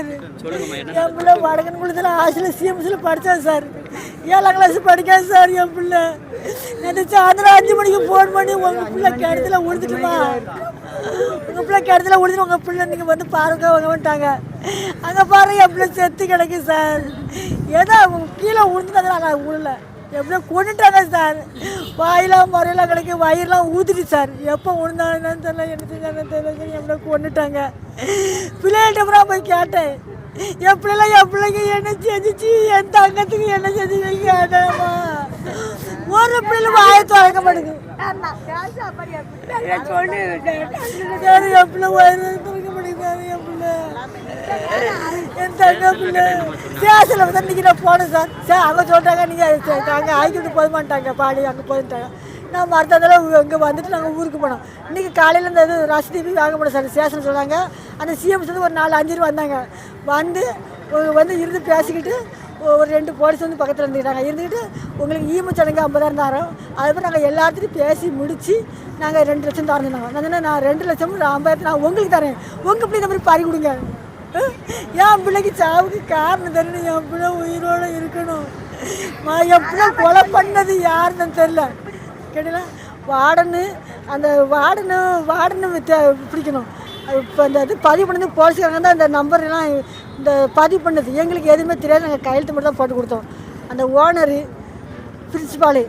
Sir. என் பிள்ளை வடக்கன் குளத்தில் ஹாஸ்டலில் சிஎம்சியில் படித்தான் சார். ஏழாம் கிளாஸ் படிக்காது சார் என் பிள்ளை. நேற்று சாயந்தரம் அஞ்சு மணிக்கு ஃபோன் பண்ணி உங்கள் பிள்ளை கிணத்துல விழுந்துட்டுமா உங்கள் பிள்ளை கிணத்துல விழுந்து உங்கள் பிள்ளை நீங்கள் வந்து பாருங்க வந்துட்டாங்க. அங்கே பாருங்க என் பிள்ளை செத்து கிடக்கு சார். ஏதோ கீழே விழுந்துட்டாங்க நாங்கள் விழல எப்படியோ கொண்டுட்டாங்க சார்? வாயெல்லாம் முறையெல்லாம் கிடைக்கும் வயிறெல்லாம் ஊதிட்டு சார். எப்போ விழுந்தாங்கன்னு தெரியல என்ன செஞ்சாங்கன்னு தெரியல சரி. எப்படியோ கொண்டுட்டாங்க. பிள்ளைகிட்ட அப்புறம் போய் கேட்டேன். என் என் பிள்ளைங்க என்ன செஞ்சிச்சு? என் தங்கத்துக்கு என்ன செஞ்சு கேட்டேம்மா ஒரு பிள்ளை வாயை துறக்க மாட்டேங்குது. என் பிள்ளை வயிறு திறக்க மாட்டேங்குது. என் பிள்ளை. என் தங்க பிள்ளை ஸ்டேஷனில் வந்து இன்னைக்கு நான் போனேன் சார். சார் அவங்க சொல்கிறாங்க நீங்கள் அங்கே ஆய்க்கிட்டு போக மாட்டாங்க பாடி அங்கே போயிட்டாங்க நான் மறுத்த தடவை இங்கே வந்துட்டு நாங்கள் ஊருக்கு போனோம். இன்றைக்கி காலையில் இந்த இது ரசிதீபி வாங்க போனோம் சார் ஸ்டேஷன் சொன்னாங்க. அந்த சிஎம் வந்து ஒரு நாலு அஞ்சு பேர் வந்தாங்க. வந்து வந்து இருந்து பேசிக்கிட்டு ஒரு ரெண்டு போலீஸ் வந்து பக்கத்தில் இருந்துக்கிட்டாங்க. இருந்துக்கிட்டு உங்களுக்கு ஈம சடங்கு ஐம்பதாயிரம் தரோம் அதுக்கப்புறம் நாங்கள் எல்லாத்தையும் பேசி முடித்து நாங்கள் ரெண்டு லட்சம் தரணுனாங்க நான் நான் ரெண்டு லட்சம் ஐம்பதாயிரத்து நான் உங்களுக்கு தரேன். உங்கள் பிள்ளை இந்த மாதிரி பறி கொடுங்க. என் பிள்ளைக்கு சாவுக்கு காரணம் தெரியணும் என் பிள்ளை உயிரோடு இருக்கணும். என் பிள்ளை கொலை பண்ணது யாருன்னு தெரில கேட்டீங்களா? வார்டனு அந்த வார்டனு வார்டனு பிடிக்கணும். இப்போ இந்த இது பதிவு பண்ணது போலீஸ்காரங்க தான் அந்த நம்பர் எல்லாம் இந்த பதிவு பண்ணது. எங்களுக்கு எதுவுமே தெரியாது. நாங்கள் கையெழுத்து மட்டும் தான் போட்டு கொடுத்தோம். அந்த ஓனரு பிரின்சிபாலு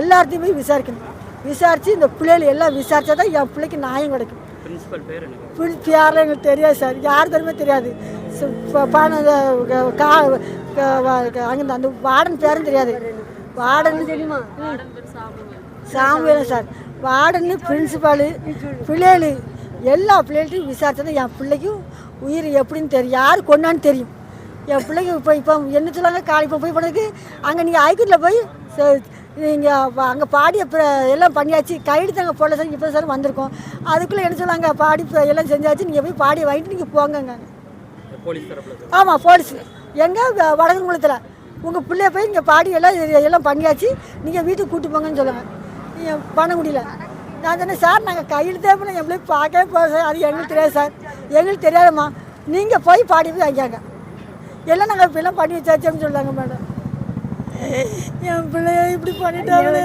எல்லாத்தையுமே விசாரிக்கணும். விசாரித்து இந்த பிள்ளைகள் எல்லாம் விசாரித்தா தான் என் பிள்ளைக்கு நியாயம் கிடைக்கும். பிரின்சிபல் பேர் என்ன பிரின்ஸ் யாரும் எங்களுக்கு தெரியாது சார். யார் தெரியுமே தெரியாது. பான- க- கா க- அந்த வார்டன் பேரும் தெரியாது. வார்டன் தெரியுமா சாமுவேலம் சார். வார்டனு பிரின்சிபாலு பிள்ளைகளு எல்லா பிள்ளைகள்ட்டையும் விசாரிச்சது என் பிள்ளைக்கும் உயிர் எப்படின்னு தெரியும். யார் கொண்டான்னு தெரியும். என் பிள்ளைக்கு இப்போ இப்போ என்ன சொல்லாங்க? காலை இப்போ போய் போனதுக்கு அங்கே நீங்கள் ஐக்கூரில் போய் நீங்கள் அங்கே பாடி அப்புறம் எல்லாம் பண்ணியாச்சு. கையெழுத்து அங்கே போடல சார். இப்போ சார் வந்திருக்கோம். அதுக்குள்ளே என்ன சொல்லாங்க பாடி இப்ப எல்லாம் செஞ்சாச்சு. நீங்கள் போய் பாடி வாங்கிட்டு நீங்கள் தரப்புல ஆமாம் போலீஸ். எங்கே? வடகுங்குளத்தில் உங்கள் பிள்ளைய போய் இங்கே பாடி எல்லாம் எல்லாம் பண்ணியாச்சு. நீங்கள் வீட்டுக்கு கூட்டி போங்கன்னு சொல்லுங்க. பண்ண முடியல. நான் சொன்னேன் சார் நாங்கள் கையெழுத்தே பண்ண என் பிள்ளை பார்க்கவே போகிறோம் சார். அது எங்களுக்கு தெரியாது சார். எங்களுக்கு தெரியாதம்மா. நீங்கள் போய் பாடி போய் வாங்கியாங்க எல்லாம் நாங்கள் இப்போ எல்லாம் பண்ணி வச்சாச்சுன்னு சொல்லுவாங்க மேடம். என் பிள்ளைய இப்படி பண்ணிட்டாங்களே.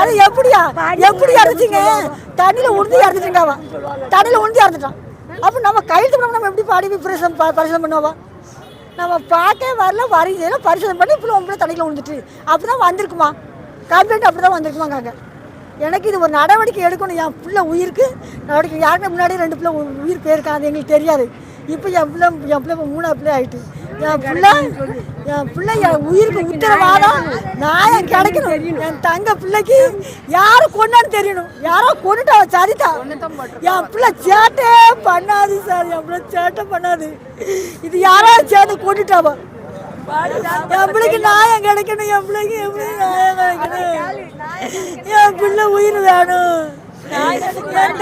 அது எப்படியா? எப்படி இறந்துச்சிங்க தண்ணியில் உளுந்து இறந்துட்டுங்க அவன் தண்ணியில் உளுந்து இறந்துட்டான் அப்போ நம்ம கையெழுத்து பண்ணாம நம்ம எப்படி பாடி போய் பரிசோதனை பரிசோதனை பண்ணுவோம்? நம்ம பார்க்க வரல வரையில பரிசோதனை பண்ணி இப்போ உங்களை தண்ணியில் விழுந்துட்டு அப்படி தான் வந்திருக்குமா? கம்ப்ளைண்ட் அப்படி தான் வந்திருக்குமாங்க எனக்கு இது ஒரு நடவடிக்கை எடுக்கணும். என் பிள்ளை உயிருக்கு. நடவடிக்கை யாருக்குமே முன்னாடி ரெண்டு பிள்ளை உயிர் போயிருக்கான் அது எங்களுக்கு தெரியாது. இப்போ என் பிள்ளை என் பிள்ளை மூணாவது பிள்ளை ஆயிட்டு. என் பிள்ளை என் பிள்ளை என் உயிருக்கு உத்தரவாதம். நியாயம் கிடைக்கணும்? என் தங்க பிள்ளைக்கு யாரும் கொண்டான்னு தெரியணும். யாரோ கொண்டுட்டு அவன் சரிதா என் பிள்ளை சேட்டே பண்ணாது சார். என் பிள்ளை சேட்டை பண்ணாது. இது யாரோ சேர்ந்து கொண்டுட்டாவா என் பிள்ளைக்கு நியாயம் கிடைக்கணும்? என் பிள்ளைக்கு எப்படி நியாயம் கிடைக்கணும்? என் பிள்ளை உயிர் வேணும். என்